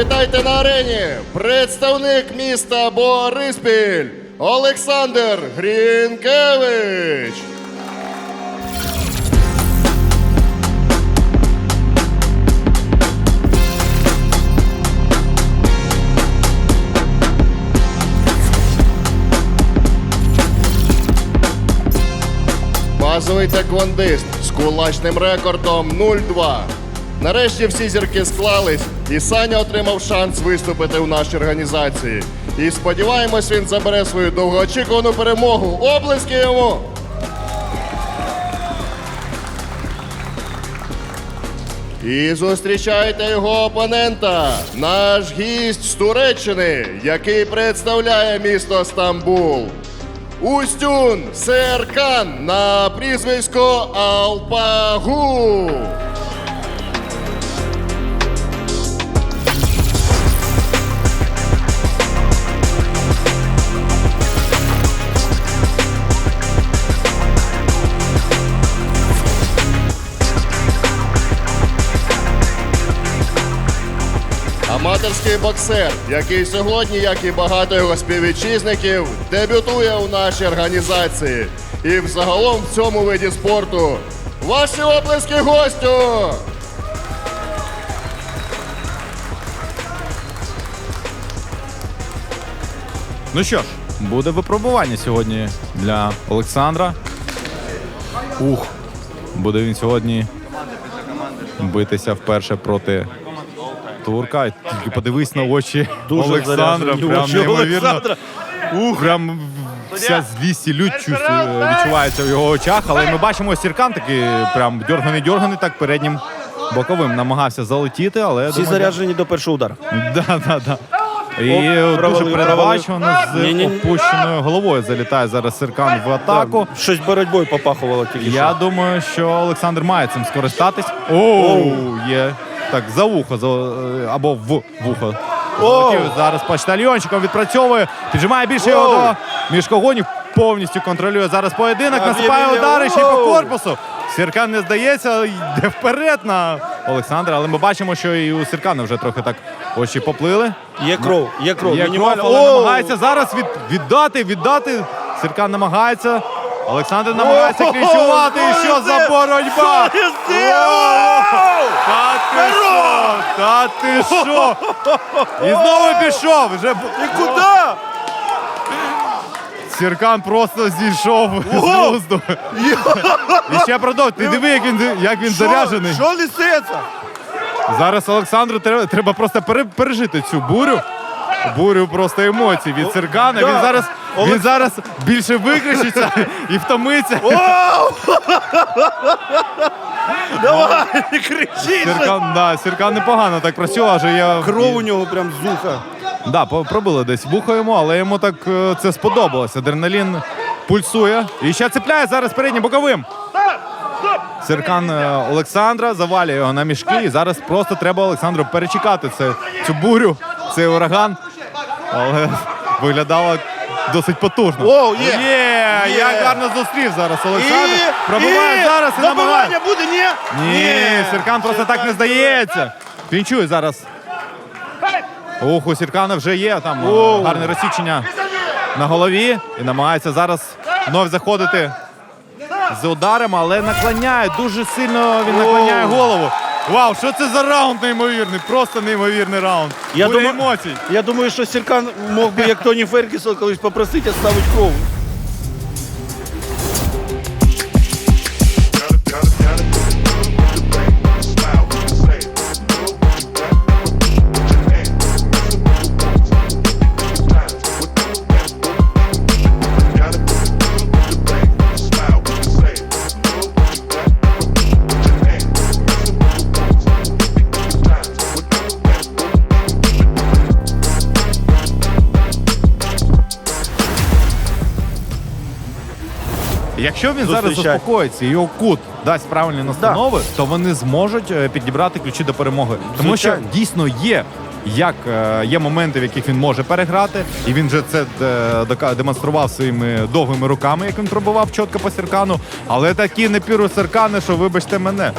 Привітайте на арені представник міста Бориспіль Олександр Грінкевич. Базовий секундист з кулачним рекордом 0-2. Нарешті всі зірки склались, і Саня отримав шанс виступити в нашій організації. І сподіваємось, він забере свою довгоочікувану перемогу. Облески йому! І зустрічайте його опонента, наш гість з Туреччини, який представляє місто Стамбул. Устюн Серкан на прізвисько Алпагу. Аматорський боксер, який сьогодні, як і багато його співвітчизників, дебютує у нашій організації. І взагалом в цьому виді спорту. Ваші оплески гостю! Ну що ж, буде випробування сьогодні для Олександра. Ух, буде він сьогодні битися вперше проти турка. Тільки подивись на очі Дуже Олександра. заряджені Прям очі неймовірно. Олександра. Ух, прям вся злість і лють відчувається в його очах. Але ми бачимо, Сіркан такий прям дьорганий-дьорганий, так переднім боковим намагався залетіти, але Всі думаю, заряджені до першого удару. Да, да, да. І Оп, дуже провалив, передбачувано з Ні-ні-ні. опущеною головою залітає зараз Серкан в атаку. Щось боротьбою попахувало тільки Я думаю, що Олександр має цим скористатись. Оу, є. Так, за вухо, за, е, або в вухо. Залетів. Зараз почтальйончиком відпрацьовує, піджимає більше його до міжкогонів, повністю контролює зараз поєдинок, насипає удари ще й по корпусу. Сіркан не здається, йде вперед на Олександра, але ми бачимо, що і у Сіркана вже трохи так очі поплили. Є кров, є кров. Є кров, але намагається зараз від, віддати, віддати. Сіркан намагається. Олександр намагається Оу! І що за боротьба? Та ти що? Та ти що? І знову пішов. Вже І куди? Сіркан просто зійшов з глузду. І ще продовж. Ти диви, як він, як він заряджений. Що лисиця? Зараз Олександру треба, треба просто пережити цю бурю. Бурю просто емоцій від Сергана. Він зараз, він зараз більше викричиться і втомиться. Давай, не кричи! Сіркан, да, Сіркан непогано так працював, аже я Кров у нього прям з уха. Да, по- пробили десь вухо йому, але йому так е, це сподобалось. Адреналін пульсує. І ще цепляє зараз переднім боковим. Серкан е, Олександра завалює його на мішки. І зараз просто треба Олександру перечекати це, цю бурю, цей ураган. Але виглядало досить потужно. Оу, є! Є! Є! Як гарно зустрів зараз Олександр. Пробиває зараз і добивання буде, ні? Ні, Сіркан просто так не здається. Клінчує зараз. Ух, у Сіркана вже є там е, гарне розсічення на голові. І намагається зараз вновь заходити з ударами, але наклоняє. Дуже сильно він наклоняє голову. Вау, що це за раунд неймовірний? Просто неймовірний раунд. Я думаю- емоцій. Я думаю, що Сіркан мог би, як Тоні Фергюсон, колись попросити ставити кров. Якщо він зараз Зустрічай. заспокоїться і його кут дасть правильні настанови, то вони зможуть е, підібрати ключі до перемоги. Тому що Звичайно. дійсно є як е, є моменти, в яких він може переграти, і він вже це е, дока- демонстрував своїми довгими руками, як він пробував чітко по Серкану. Але такі не піру Серкани, що вибачте мене.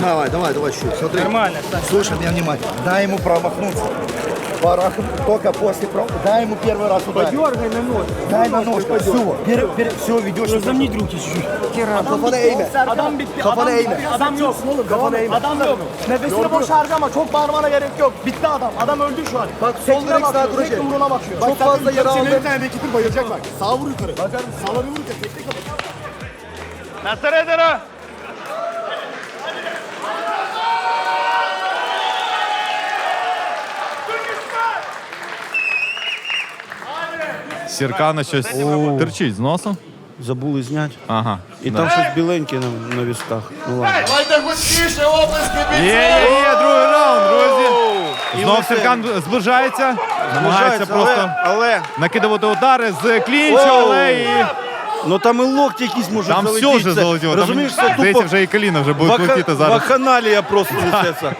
Давай, давай, давай, щу, смотри. Нормально. Слушай меня внимательно. Дай ему промахнуться. Пора, только после пром... Дай ему первый раз ударить. Дергай на нож. Дай на ножку. Все, все, ведешь. Замніть руки чуть-чуть. Kafana eğme. Adam bitti. Kafana adam eğme. bitti. Adam yok. Kafana eğme. Adam yok. Nefesini boş harcama. Çok bağırmana gerek yok. Bitti adam. Adam öldü şu an. Bak, sol Tekine direkt bakıyor, sağa duracak. tek yumruğuna bakıyor. Çok fazla yara aldı. Bir tane bekitir bayılacak bak. Sağ vur yukarı. Bakar sağları vururken tek tek Серкана щось терчить з носу. Забули зняти. Ага. І да. там щось біленьке на, на візках. Ну ладно. Давайте гучніше, оплески Є, є, є, другий раунд, друзі. Знов оце. Серкан зближається, намагається Вважається, просто Але, але накидувати удари з клінчу, Оу. але і ну там і локті якісь можуть там залетіти. все вже Це, залетіло. Там, Розумієш, це здається, тупо вже і коліна вже будуть ваха- летіти зараз. вакханалія просто несеться.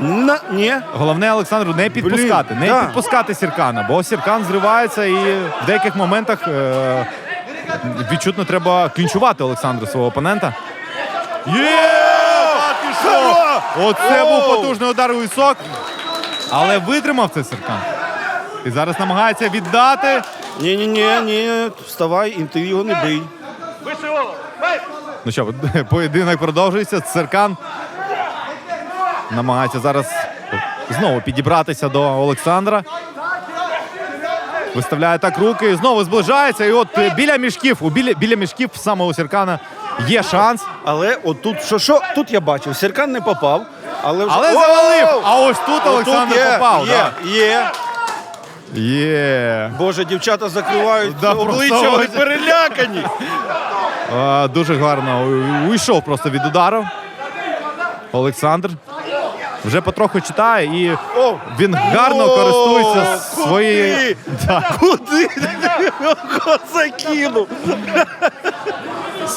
На, ні. Головне Олександру не підпускати, не да. підпускати Сіркана, бо Сіркан зривається і в деяких моментах е, відчутно треба клінчувати Олександру свого опонента. Є! Оце був потужний удар у висок, але витримав це Сіркан. І зараз намагається віддати. Ні, ні, ні, ні. Вставай, і ти його не бий. Ну що, поєдинок продовжується. Серкан намагається зараз знову підібратися до Олександра. Виставляє так руки, і знову зближається. І от біля мішків, у біля, біля мішків саме у Серкана є шанс. Але отут, що, що, тут я бачив, Серкан не попав, але вже... Але завалив! А ось тут Олександр є, попав. Є, да. є. Є. Боже, дівчата закривають Да, обличчя, вони перелякані. А, дуже гарно уйшов просто від удару. Олександр вже потроху читає і О, він гарно О, користується своєю. Да. Куди його закинув?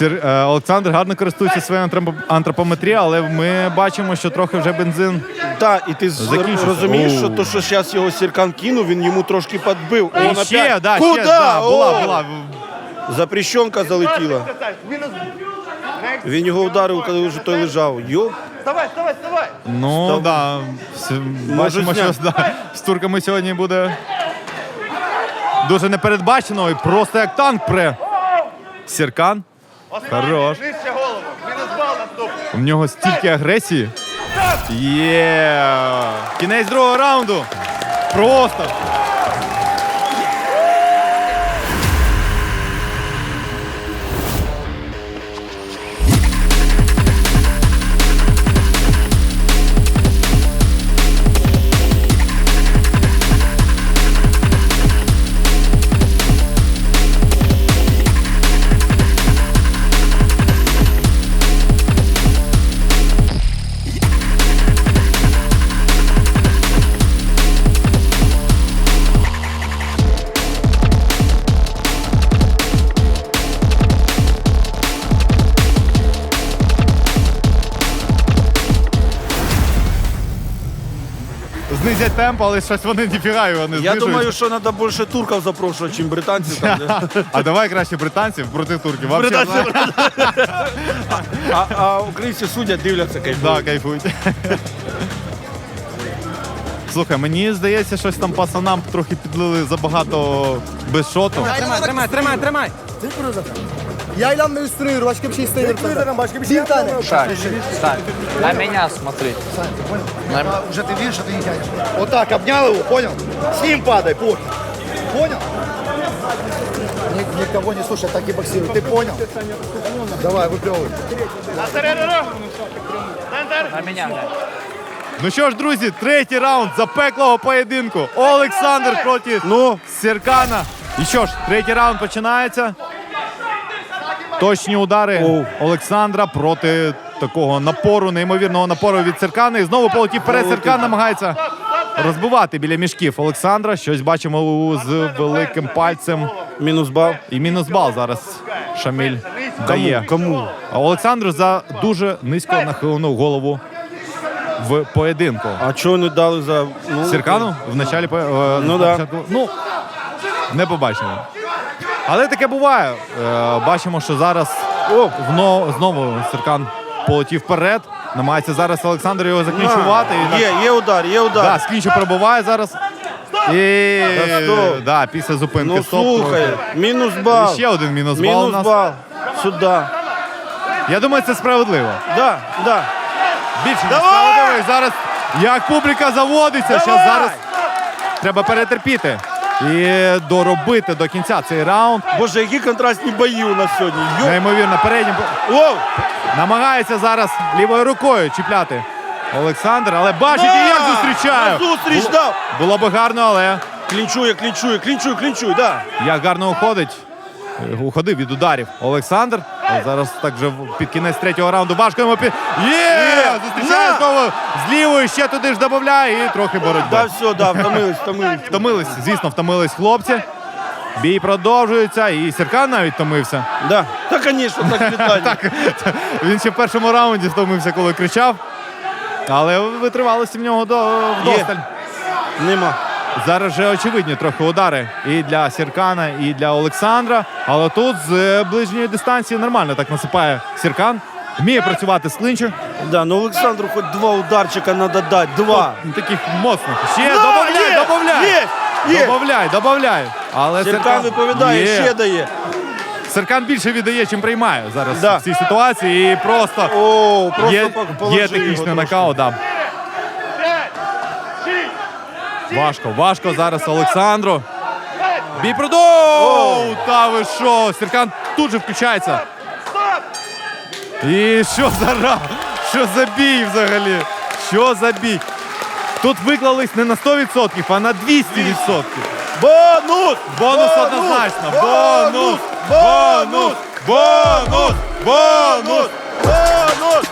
Е, Олександр гарно користується своєю антроп- антропометрією, але ми бачимо, що трохи вже бензин. Так, і ти з- Закінчився. розумієш, Оу. що то, що зараз його Сіркан кинув, він йому трошки підбив. І Он ще, опять. да, Куда? ще, да, була, О! була. Запрещенка залетіла. Він його ударив, коли вже той лежав. Йоп. Вставай, вставай, вставай. Ну, Став- да. С- Бачимо, що да, з турками сьогодні буде дуже непередбачено і просто як танк пре. Сіркан. Хорош. Нижче голову, мінус бал наступний. У нього стільки агресії. Є. Кінець другого раунду. Просто. Знизять темп, але щось вони ніфіга його не Я знижують. думаю, що треба більше турків запрошувати, ніж британців. Там, де- А давай краще британців проти турків. Вообще, Британців. а, а українці судять, дивляться кайфують. Да, кайфують. Слухай, мені здається, щось там пацанам трохи підлили забагато без шоту. Тримай, тримай, тримай, тримай. Yaylanla üstüne yürü. Başka bir şey istemiyorum. senden. Başka bir şey Bir tane. Так, на меня смотри. А, Уже ты видишь, что ты не тянешь. Вот так, обнял его, понял? С ним падай, понял? Понял? Ни- Никого не слушай, так и боксируй. Ты понял? Давай, выплевывай. На меня, блядь. Ну що ж, друзі, третій раунд запеклого поєдинку. Олександр проти Ну, Серкана. І що ж, третій раунд починається. Точні удари Оу. Олександра проти такого напору, неймовірного напору від Серкана. І знову полетів вперед. Серкан намагається розбивати біля мішків Олександра. Щось бачимо з великим пальцем. мінус бал. І мінус бал зараз Шаміль дає. Кому? А Олександру за дуже низько нахилену голову в поєдинку. А чого не дали за. Ну, Серкану в началі по- е, Ну на да. початку- Ну, не побачимо. Але таке буває. Е, Бачимо, що зараз О, вно, знову Серкан полетів вперед. Намагається зараз Олександр його закінчувати. І Є, є удар, є удар. Да, з клінчу пробуває зараз. І Та стоп. да, після зупинки ну стоп. слухай, мінус бал. І ще один мінус бал у Мінус нас. бал. Сюди. Я думаю, це справедливо. Да, да. Більше ніж Давай! справедливо. І зараз як публіка заводиться, Давай! що зараз треба перетерпіти і доробити до кінця цей раунд. Боже, які контрастні бої у нас сьогодні. Йо... Неймовірно, переднім О! намагається зараз лівою рукою чіпляти Олександр, але бачите, На! як зустрічає. Зустріч дав. Було би гарно, але Клінчує, клінчує, клінчує, клінчує, да. як гарно уходить. Е, Уходив від ударів Олександр. А зараз так вже під кінець третього раунду важко йому під. Є! Є! Зустрічає На! знову з лівою, ще туди ж додає і трохи боротьби. Да, все, да, втомились, втомились. Втомились, звісно, втомились хлопці. Бій продовжується, і Серкан навіть втомився. Да. Та, звісно, так вітання. Так, він ще в першому раунді втомився, коли кричав. Але витривалося в нього до вдосталь. Нема. Зараз вже очевидні трохи удари і для Сіркана, і для Олександра. Але тут з е, ближньої дистанції нормально так насипає Сіркан. Вміє працювати з клинчу. Да, ну Олександру хоч два ударчика треба дати. Два. Таких моцних. Ще Да, добавляй, є, добавляй. є, є. Добавляй, добавляй. Але Серкан виповідає, Є. ще дає. Серкан більше віддає, чим приймає зараз Да. в цій ситуації. І просто О, просто є, по- положи є технічний трошки. нокаут. Да. Важко, важко зараз Олександру. Бій продов! Та ви що? Серкан тут же включається. І що за ра? Що за бій взагалі? Що за бій? Тут виклались не на 100%, а на 200%. Бонус! Бонус однозначно. Бонус! Бонус! Бонус! Бонус! Бонус!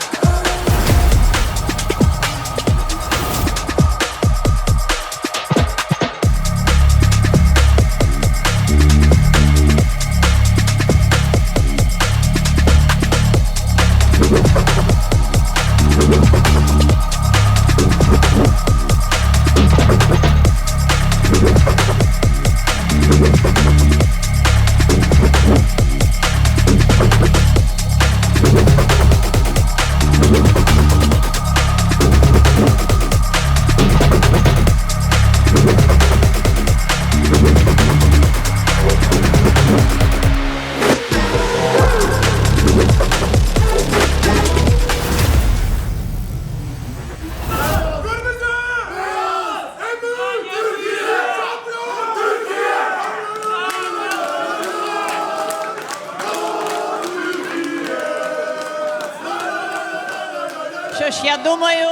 Що ж, я думаю,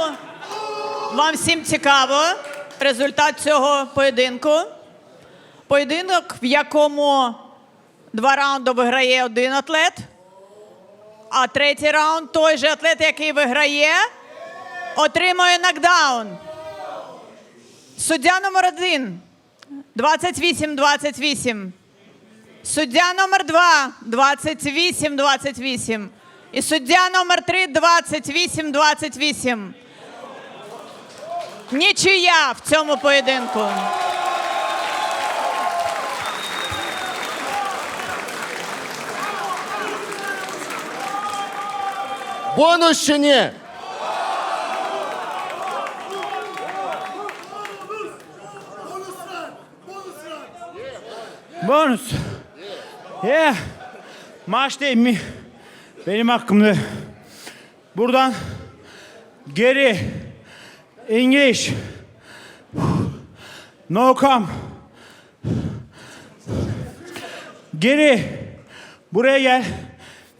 вам всім цікаво результат цього поєдинку. Поєдинок, в якому два раунди виграє один атлет, а третій раунд той же атлет, який виграє, отримує нокдаун. Суддя номер один 28-28. Суддя номер 2 28-28. І суддя номер 3 28-28. Нічия в цьому поєдинку. Бонус чи ні? Bonus. Yeah. Maç değil mi? Benim hakkımda. Buradan geri. English. No come. Geri. Buraya gel.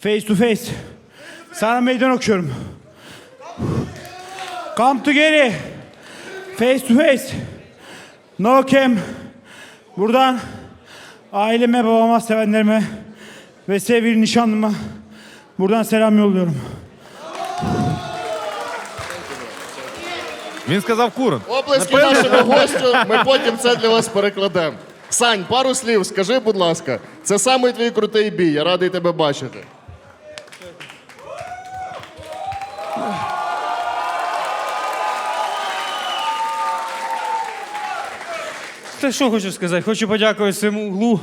Face to face. Sana meydan okuyorum. Come to geri. Face to face. No cam. Buradan aileme, babama, sevenlerime ve sevgili nişanlıma Buradan selam yolluyorum. Він сказав курон. Оплески нашому гостю. Ми потім це для вас перекладемо. Сань, пару слів, скажи, будь ласка, це самий твій крутий бій. Я радий тебе бачити. Та що хочу сказати? Хочу подякувати своєму углу,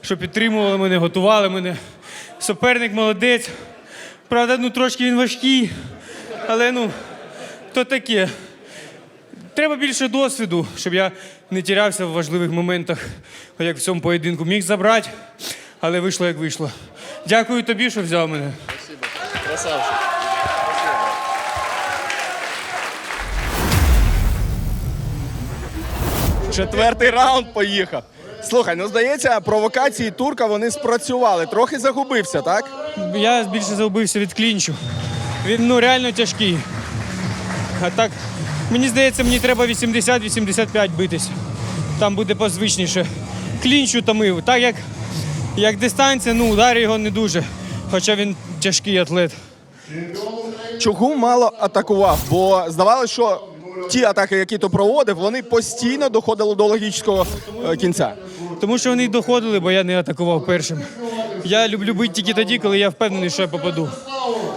що підтримували мене, готували мене. Суперник молодець. Правда, ну трошки він важкий, але ну, то таке. Треба більше досвіду, щоб я не тірявся в важливих моментах, як в цьому поєдинку. Міг забрати, але вийшло як вийшло. Дякую тобі, що взяв мене. Красавчик. Четвертий раунд поїхав. Слухай, ну здається, провокації турка вони спрацювали. Трохи загубився, так? Я більше загубився від клінчу. Він ну реально тяжкий. А так, мені здається, мені треба 80-85 битись. Там буде позвичніше. Клінчу томив. Так як, як дистанція, ну удар його не дуже. Хоча він тяжкий атлет. Чого мало атакував? Бо здавалося, що ті атаки, які то проводив, вони постійно доходили до логічного е, кінця. Тому що вони доходили, бо я не атакував першим. Я люблю бити тільки тоді, коли я впевнений, що я попаду.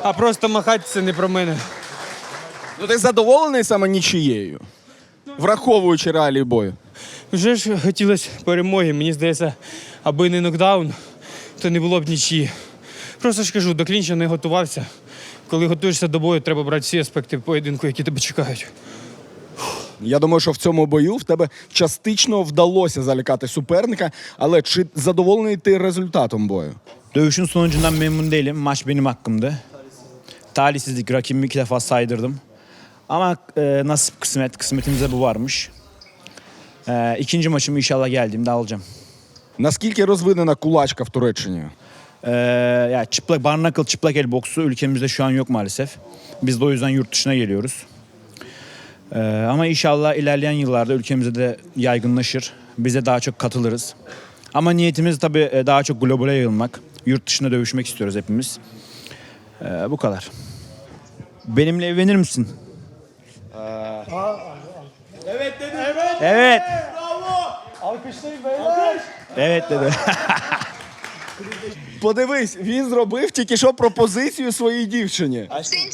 А просто махати це не про мене. Ну ти задоволений саме нічією, враховуючи реалії бою. Вже ж хотілося перемоги. Мені здається, аби не нокдаун, то не було б нічиї. Просто ж кажу, до клінча не готувався. Коли готуєшся до бою, треба брати всі аспекти поєдинку, які тебе чекають. Я думаю, що в цьому бою в тебе частично вдалося залякати суперника, але чи задоволений ти результатом бою? Dövüşün sonucundan memnun değilim. Maç benim hakkımdı. Talihsizlik rakibimi iki defa saydırdım. Ama e, nasip kısmet. Kısmetimizde bu varmış. E, ikinci maçımı inşallah geldiğimde alacağım. Naskільки розвинена кулачка в Туреччині? E, ya çıplak, barnakıl çıplak el boksu ülkemizde şu an yok maalesef. Biz de o yüzden yurt dışına geliyoruz. E, ama inşallah ilerleyen yıllarda ülkemizde de yaygınlaşır. Bize daha çok katılırız. Ama niyetimiz tabii e, daha çok globale yayılmak. Yurt dışında dövüşmek istiyoruz hepimiz. E, bu kadar. Benimle evlenir misin? Evet dedi. Evet. Evet. Bravo. Alkışlayın beyler. Evet dedi. Подивись, він зробив тільки що пропозицію своїй дівчині. Seni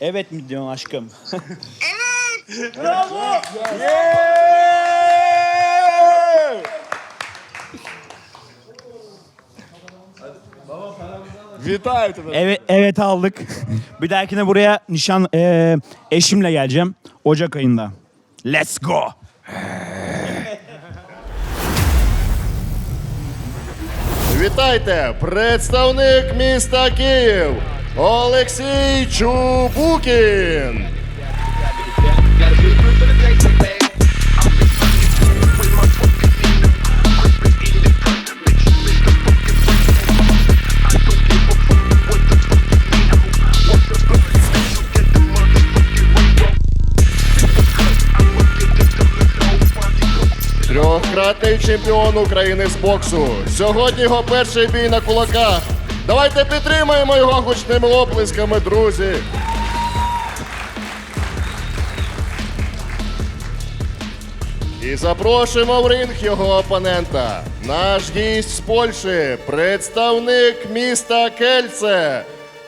evet mi diyorsun aşkım? Evet. Вітаю тебе. Evet evet aldık. Bir dahakine buraya nişan e, eşimle geleceğim Ocak ayında. Let's go. Вітайте! Представник міста Київ Олексій Чубукін. Трьохкратний чемпіон України з боксу. Сьогодні його перший бій на кулаках. Давайте підтримаємо його гучними оплесками, друзі. І запрошуємо в ринг його опонента. Наш гість з Польщі, представник міста Кельце,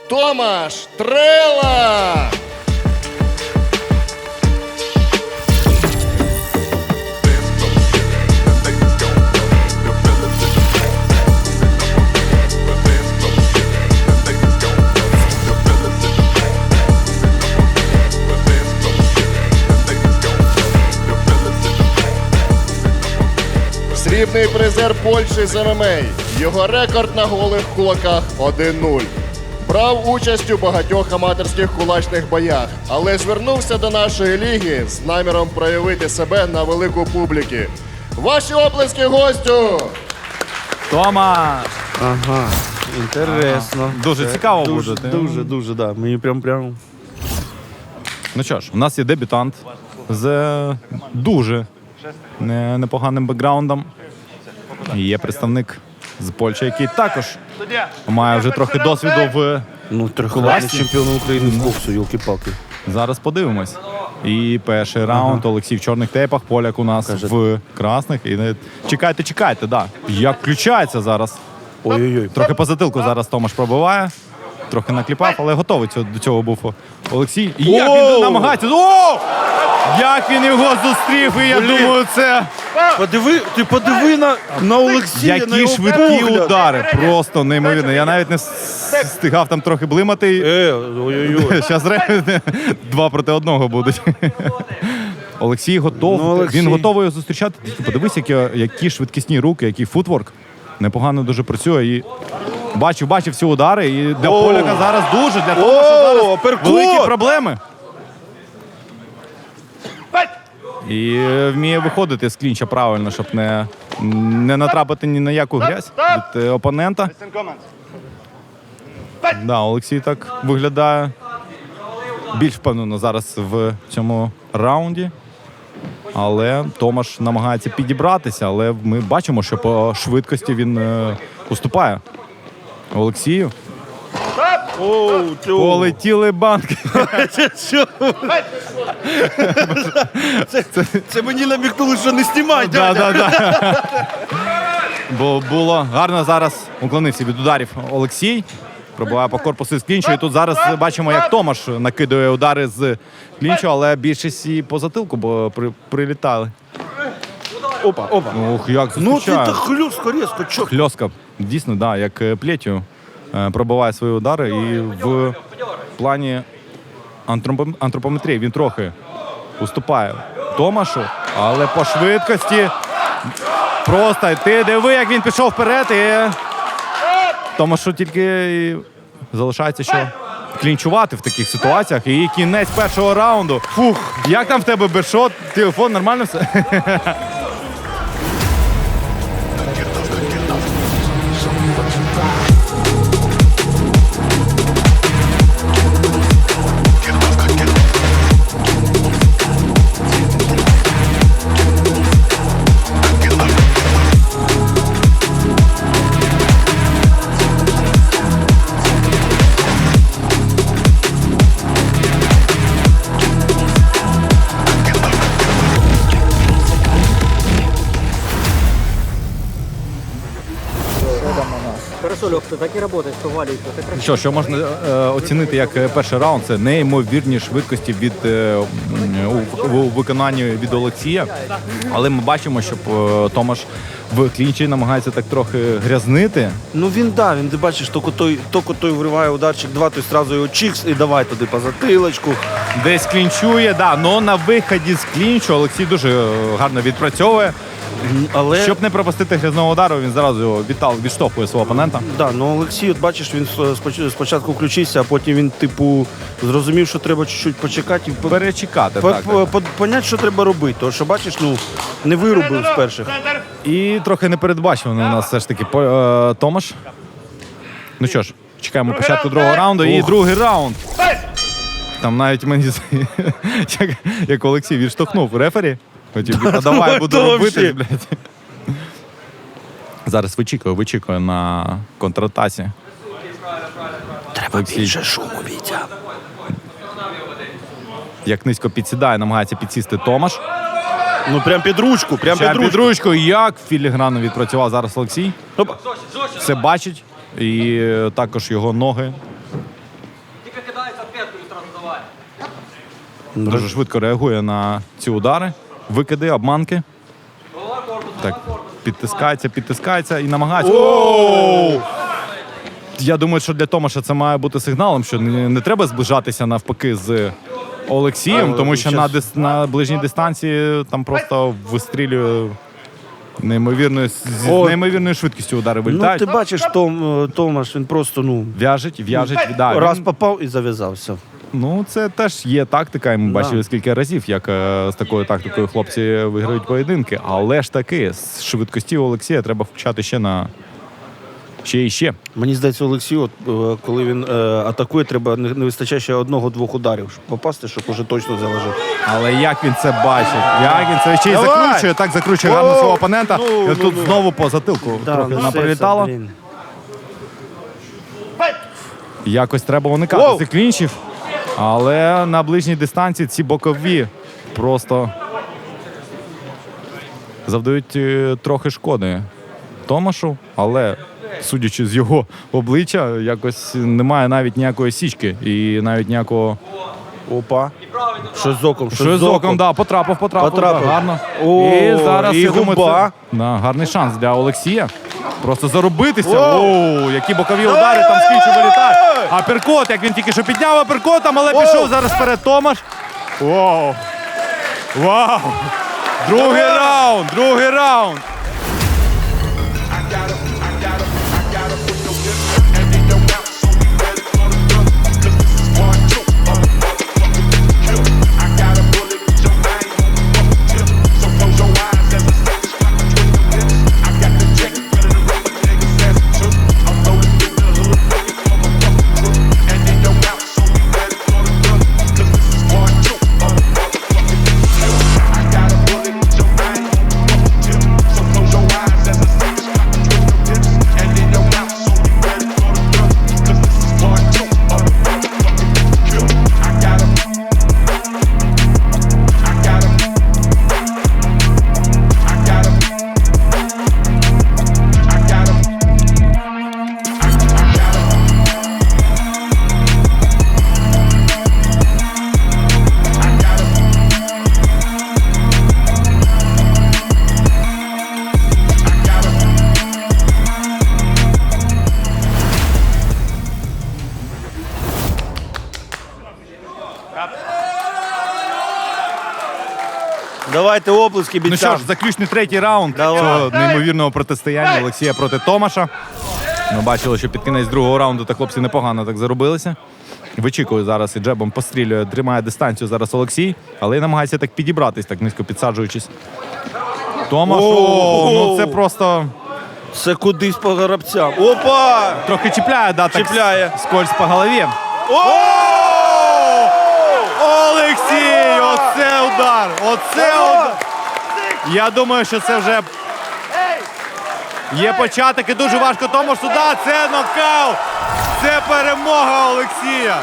Томаш Трела. Срібний призер Польщі з ММА. Його рекорд на голих кулаках 1-0. Брав участь у багатьох аматорських кулачних боях, але звернувся до нашої ліги з наміром проявити себе на велику публіки. Ваші оплески гостю! Тома! Ага, інтересно. Дуже цікаво дуже, буде. Дуже, дуже, да. Мені прям прям. Ну що ж, у нас є дебютант з е, дуже не- непоганим бекграундом. І є представник з Польщі, який також має вже трохи досвіду в. Ну, Класні. чемпіон України з боксу, йолки-палки. Зараз подивимось. І перший раунд Олексій в чорних тейпах, поляк у нас Каже- в красних. І не... чекайте, чекайте, да. Як включається зараз. Ой-ой-ой. Трохи по затилку зараз Томаш пробиває. трохи накліпав, але готовий цього- до цього був Олексій. І як він намагається. О! Як він його зустрів, і я думаю, це Подиви, ти подиви на, на Олексія, на які його швидкі погляд. удари. Просто неймовірно. Я навіть не встигав там трохи блимати. Е, ой-ой-ой. Зараз два проти одного будуть. Олексій готов. Ну, Олексій. Він готовий зустрічати. Тільки подивись, які, які швидкісні руки, який футворк. Непогано дуже працює. І бачив, бачив всі удари. І для О! Поляка зараз дуже. Для того, О, що зараз великі проблеми. І вміє виходити з клінча правильно, щоб не, не натрапити ні на яку грязь від е, опонента. Да, Олексій так виглядає більш впевнено зараз в цьому раунді. Але Томаш намагається підібратися, але ми бачимо, що по швидкості він е, уступає Олексію. Оу. Полетіли банки. Це що? Це, це мені намікнули, що не знімай, Да, дядя. да, да. Бо було гарно зараз уклонився від ударів Олексій. Пробуває по корпусу з клінчу. І тут зараз бачимо, як Томаш накидує удари з клінчу, але більшість і по затилку, бо при, прилітали. Опа, опа. Ух, як Ну ти зустрічає. так хлюстко різко, чо? Хльоска, дійсно, да, як е, плетю пробиває свої удари. І в плані антропометрії він трохи уступає Томашу, але по швидкості просто ти диви, як він пішов вперед. І Томашу тільки залишається, що клінчувати в таких ситуаціях. І кінець першого раунду. Фух, як там в тебе бешот? Телефон, нормально все? Що, що можна е, оцінити як е, перший раунд? Це неймовірні швидкості від е, у, у виконанні від Олексія. Але ми бачимо, що е, Томаш в клінчі намагається так трохи грязнити. Ну він да, він ти бачиш, тільки той, тільки той вриває ударчик два, той одразу його чікс і давай туди по затилочку. Десь клінчує, да, але на виході з клінчу Олексій дуже е, гарно відпрацьовує. Але Щоб не пропустити грязного удару, він зразу його відтал, відштовхує свого опонента. да, ну Олексій, от бачиш, він споч- спочатку включився, а потім він, типу, зрозумів, що треба чуть-чуть почекати і по- Перечекати. по- так, по- так. по- понять, що треба робити. Тому що бачиш, ну не вирубив з перших. І трохи непередбачуваний у нас все ж таки по- е, Томаш. Ну що ж, чекаємо початку другого раунду. І другий раунд. Там навіть мені як, як Олексій відштовхнув рефері. Хотів, а давай буду то робити, блядь. Зараз вичікую, вичікую на контратаці. Треба більше шуму, Вітя. Як низько підсідає, намагається підсісти Томаш. Ну прям під ручку, прям Ще під ручку. під ручкою, як філігранно відпрацював зараз Олексій. Опа. Все бачить. І е, також його ноги Дуже швидко реагує на ці удари, викиди, обманки. Так, підтискається, підтискається і намагається. Оу! Я думаю, що для Томаша це має бути сигналом, що не, не треба зближатися навпаки з Олексієм, тому що на, дис, на ближній дистанції там просто вистрілює неймовірною, з О. неймовірною швидкістю удари Ну вилітають. ти бачиш, Том, е, Томаш, він просто ну В'яжить, в'яжить, да, раз він- попав і зав'язався. Ну, це теж є тактика, і ми Да. бачили скільки разів, як е, з такою тактикою хлопці виграють поєдинки. Але ж таки, з швидкості Олексія треба включати ще на ще і ще. Мені здається, Олексій, от, е, коли він е, атакує, треба не, не вистачає ще одного-двох ударів, щоб попасти, щоб уже точно заложити. Але як він це бачить? Як він це ще й Давай! закручує, так закручує гарно О, свого опонента. ну, і ну, тут ну. знову по затилку трохи ну, блін. Якось треба уникати Воу! цих клінчів. Але на ближній дистанції ці бокові просто завдають е, трохи шкоди Томашу, але судячи з його обличчя, якось немає навіть ніякої січки і навіть ніякого. Опа. Що з оком? Що з оком, да, потрапив, потрапив. Потрапив. Да, гарно. О, і зараз і я думаю, це, да, гарний шанс для Олексія. Просто заробитися. Оу, які бокові удари там скільки вилітають. Аперкот, як він тільки що підняв аперкотом, але пішов зараз перед Томаш. Вау! Вау! Другий раунд! Другий раунд! Давайте оплески Ну що ж, заключний третій раунд Давай. цього неймовірного протистояння Олексія проти Томаша. Ми бачили, що під кінець другого раунду та хлопці непогано так заробилися. Вичікує зараз і джебом пострілює, тримає дистанцію зараз Олексій, але й намагається так підібратись, так низько підсаджуючись. Томаш, о, ну це просто Це кудись по горобцям. Опа! трохи чіпляє, да, так Чіпляє. скользь по голові. Олексій! Удар! Оце удар! Я думаю, що це вже є початок і дуже важко тому сюди. Це нокаут! Це перемога Олексія!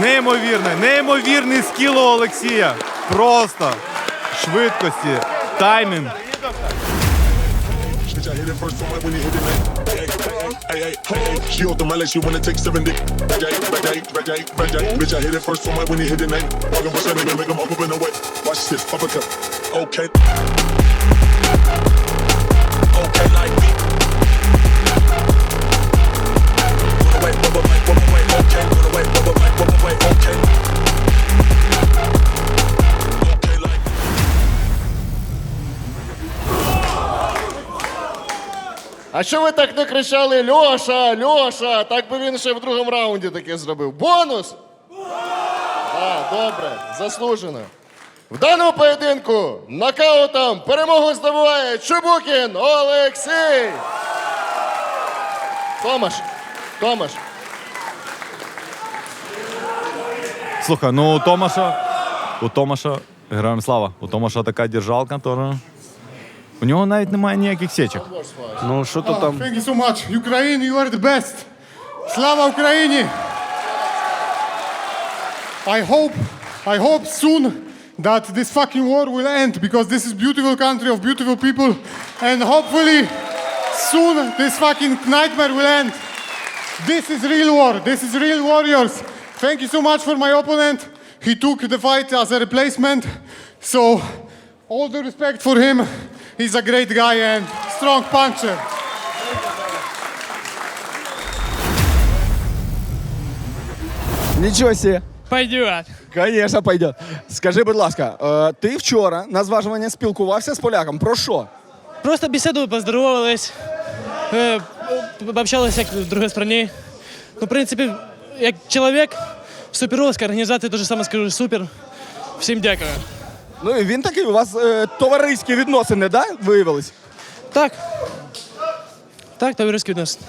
Неймовірне, неймовірний скіл у Олексія. Просто швидкості, таймінг. Bitch, I hit it first time when you hit it, man. Hey, hey, hey, hey, she on the mileage, she wanna take seven dick. Bajay, bajay, bajay, bajay. Bitch, I hit it first time when you hit it, man. Walking for seven, make them up up in the way. Watch this, uppercut. Okay, А що ви так не кричали Льоша, Льоша? Так би він ще в другому раунді таке зробив. Бонус! Так, добре, заслужено. В даному поєдинку нокаутом перемогу здобуває Чубукін Олексій. Томаш, Томаш, Слухай, ну у Томаша, у Томаша, героям слава, у Томаша така держалка, то у нього навіть немає ніяких сечок. Ну що то там? Thank you so much. Ukraine, you are the best. Слава Україні! I hope, I hope soon that this fucking war will end because this is beautiful country of beautiful people and hopefully soon this fucking nightmare will end. This is real war. This is real warriors. Thank you so much for my opponent. He took the fight as a replacement. So all the respect for him. He's a great guy and strong puncher. Нічого сі. Пойдет. Звісно, пойде. Скажи, будь ласка, е, ти вчора на зважування спілкувався з поляком. Про що? Просто беседу, поздоровались, э, пообщались як в другой стране. Ну, в принципе, як чоловік в суперовській організації теж саме скажу супер. Всім дякую. Ну і він такий, у вас е, товариські відносини, да, виявились? Так. Так, товариський відносин.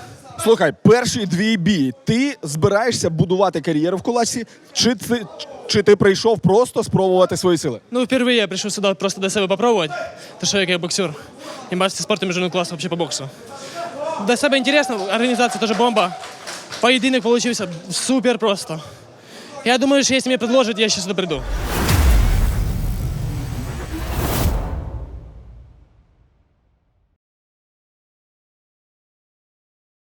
Слухай, перші дві бій. Ти збираєшся будувати кар'єру в кулачці, чи ти, чи ти прийшов просто спробувати свої сили? Ну, впервые я прийшов сюди просто до себе попробувати. Тому що як я боксер. І мастер спорту міжнародного класу вообще по боксу. Для себе інтересно, організація теж бомба. Поєдинок получився супер просто. Я думаю, що якщо мені предложать, я ще сюди прийду.